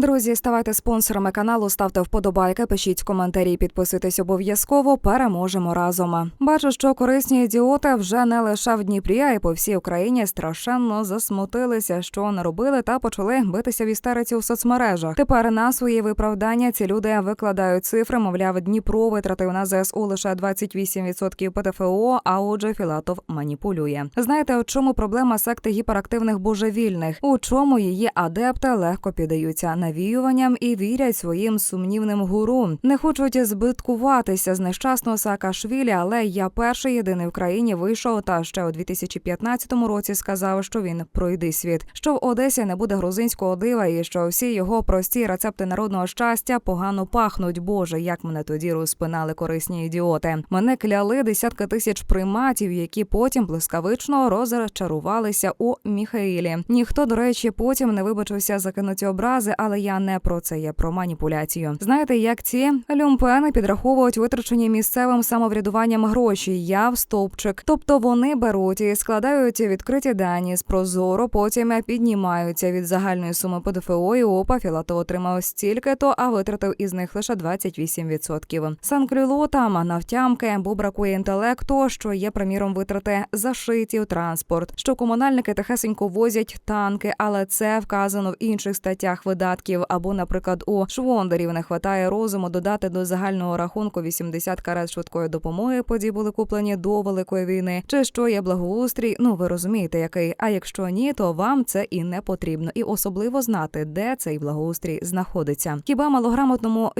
Друзі, ставайте спонсорами каналу, ставте вподобайки, пишіть коментарі, підписуйтесь обов'язково. Переможемо разом. Бачу, що корисні ідіоти вже не лише в Дніпрі, а й по всій Україні страшенно засмутилися, що не робили, та почали битися в істериці у соцмережах. Тепер на свої виправдання ці люди викладають цифри. Мовляв, Дніпро витратив на ЗСУ лише 28% ПТФО, а отже, Філатов маніпулює. Знаєте, у чому проблема секти гіперактивних божевільних? У чому її адепти легко піддаються навіюванням і вірять своїм сумнівним гуру. Не хочуть збиткуватися з нещасного Саакашвілі, але я перший єдиний в країні вийшов та ще у 2015 році сказав, що він пройде світ, що в Одесі не буде грузинського дива, і що всі його прості рецепти народного щастя погано пахнуть. Боже, як мене тоді розпинали корисні ідіоти. Мене кляли десятки тисяч приматів, які потім блискавично розчарувалися у Міхаїлі. Ніхто, до речі, потім не вибачився за кинуті образи, але я не про це, я про маніпуляцію. Знаєте, як ці люмпени підраховують витрачені місцевим самоврядуванням гроші? Я в стовпчик. Тобто вони беруть і складають відкриті дані з прозоро, потім піднімаються від загальної суми ПДФО і ОПА Філатов отримав стільки то, а витратив із них лише 28%. Санкрило там навтямки, бо бракує інтелекту, що є приміром витрати зашиті у транспорт, що комунальники тихесенько возять танки, але це вказано в інших статтях видатків. Або, наприклад, у швондерів не хватає розуму додати до загального рахунку 80 карет швидкої допомоги. Поді були куплені до великої війни. Чи що є благоустрій? Ну ви розумієте, який. А якщо ні, то вам це і не потрібно, і особливо знати, де цей благоустрій знаходиться. Хіба малограмотному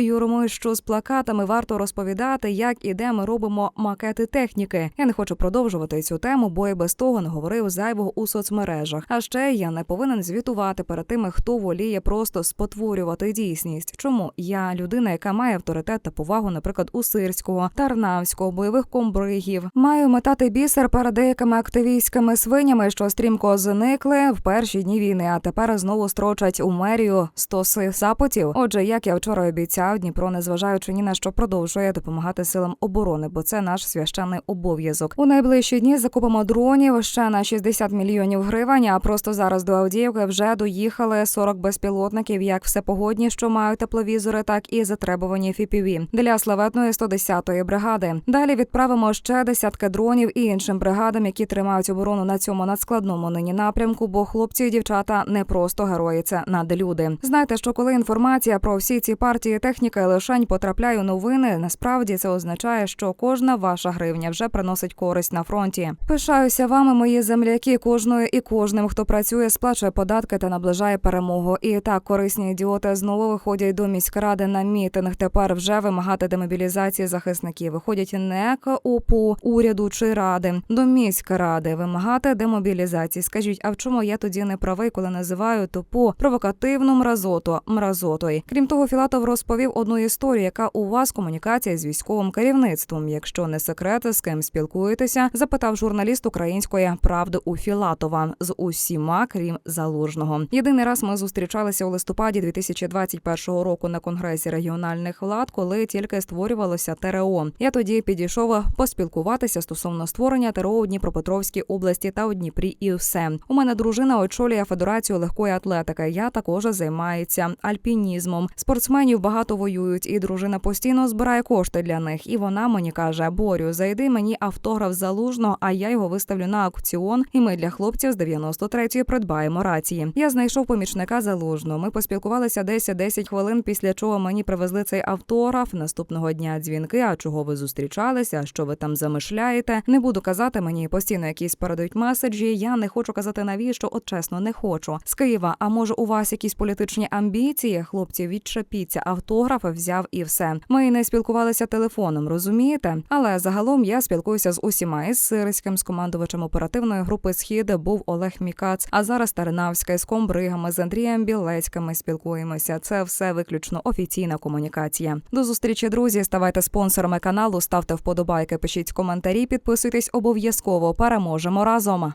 що з плакатами варто розповідати, як і де ми робимо макети техніки? Я не хочу продовжувати цю тему, бо і без того не говорив зайвого у соцмережах. А ще я не повинен звітувати перед тими, хто воліє просто спотворювати дійсність. Чому я людина, яка має авторитет та повагу, наприклад, у сирського, тарнавського, бойових комбригів, маю метати бісер перед деякими активістськими свинями, що стрімко зникли в перші дні війни, а тепер знову строчать у мерію стоси запитів. Отже, як я вчора обіцяв, Дніпро, незважаючи ні на що продовжує допомагати силам оборони, бо це наш священний обов'язок. У найближчі дні закупимо дронів ще на 60 мільйонів гривень. А просто зараз до Авдіївки вже доїхали 40 безпілотників, як всепогодні, що мають тепловізори, так і затребувані FPV для славетної 110-ї бригади. Далі відправимо ще десятки дронів і іншим бригадам, які тримають оборону на цьому надскладному нині напрямку. Бо хлопці і дівчата не просто герої, це надлюди. Знаєте, що коли інформація про всі ці партії техніки лишень потрапляє у новини, насправді це означає, що кожна ваша гривня вже приносить користь на фронті. Пишаюся вами, мої земляки, кожною і кожним, хто працює, сплачує податки та наближає перемогу. І так корисні ідіоти знову виходять до міськради на мітинг. Тепер вже вимагати демобілізації захисників. Виходять не к ОПУ, уряду чи ради до міськради вимагати демобілізації. Скажіть, а в чому я тоді не правий, коли називаю тупу провокативну мразоту мразотою? Крім того, Філатов розповів одну історію, яка у вас комунікація з військовим керівництвом. Якщо не секрет, з ким спілкуєтеся, запитав журналіст української правди у Філатова з усіма, крім залужного. Єдиний раз ми зустрічалися у листопаді 2021 року на конгресі регіональних влад, коли тільки створювалося ТРО. Я тоді підійшов поспілкуватися стосовно створення ТРО у Дніпропетровській області та у Дніпрі. І все у мене дружина очолює федерацію легкої атлетики. Я також займаюся альпінізмом. Спортсменів багато воюють, і дружина постійно збирає кошти для них. І вона мені каже: Борю, зайди мені автограф залужно, а я його виставлю на аукціон. І ми для хлопців з 93-ї придбаємо рації. Я знайшов помічника залужно. Ми поспілкувалися десь 10 хвилин, після чого мені привезли цей автограф. Наступного дня дзвінки. А чого ви зустрічалися? Що ви там замишляєте? Не буду казати мені постійно якісь передають меседжі. Я не хочу казати навіщо, от чесно, не хочу. З Києва. А може, у вас якісь політичні амбіції? Хлопці, відчепіться, автографи взяв і все. Ми не спілкувалися телефоном, розумієте? Але загалом я спілкуюся з усіма із Сирським, з командувачем оперативної групи Схід був Олег Мікац. А зараз Тарнавська з комбригами з Андрієм Білецьким ми спілкуємося. Це все виключно офіційна комунікація. До зустрічі, друзі. Ставайте спонсорами каналу, ставте вподобайки, пишіть коментарі, підписуйтесь обов'язково. Переможемо разом.